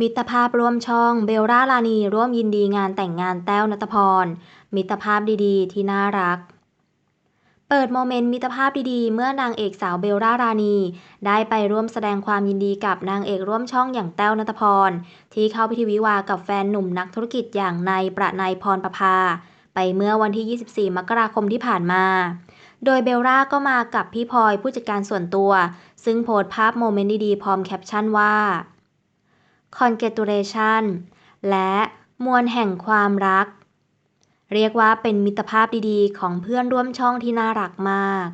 มิตรภาพร่วมช่องเบลล่ารานีร่วมยินดีงานแต่งงานแต้วนัทพร มิตรภาพดีๆ ที่น่ารัก เปิดโมเมนต์มิตรภาพดีๆ เมื่อนางเอกสาวเบลล่ารานีได้ไปร่วมแสดงความยินดีกับนางเอกร่วมช่องอย่างแต้วนัทพร ที่เข้าพิธีวิวากับแฟนหนุ่มนักธุรกิจอย่างนายประนายพรประภา ไปเมื่อวันที่ 24 มกราคมที่ผ่านมาโดยเบลล่าก็มากับพี่พลอยผู้จัดการส่วนตัว ซึ่งโพสต์ภาพโมเมนต์ดีๆ พร้อมแคปชั่นว่า Congratulation และมวลแห่งความรัก เรียกว่าเป็นมิตรภาพดีๆ ของเพื่อนร่วมช่องที่น่ารักมาก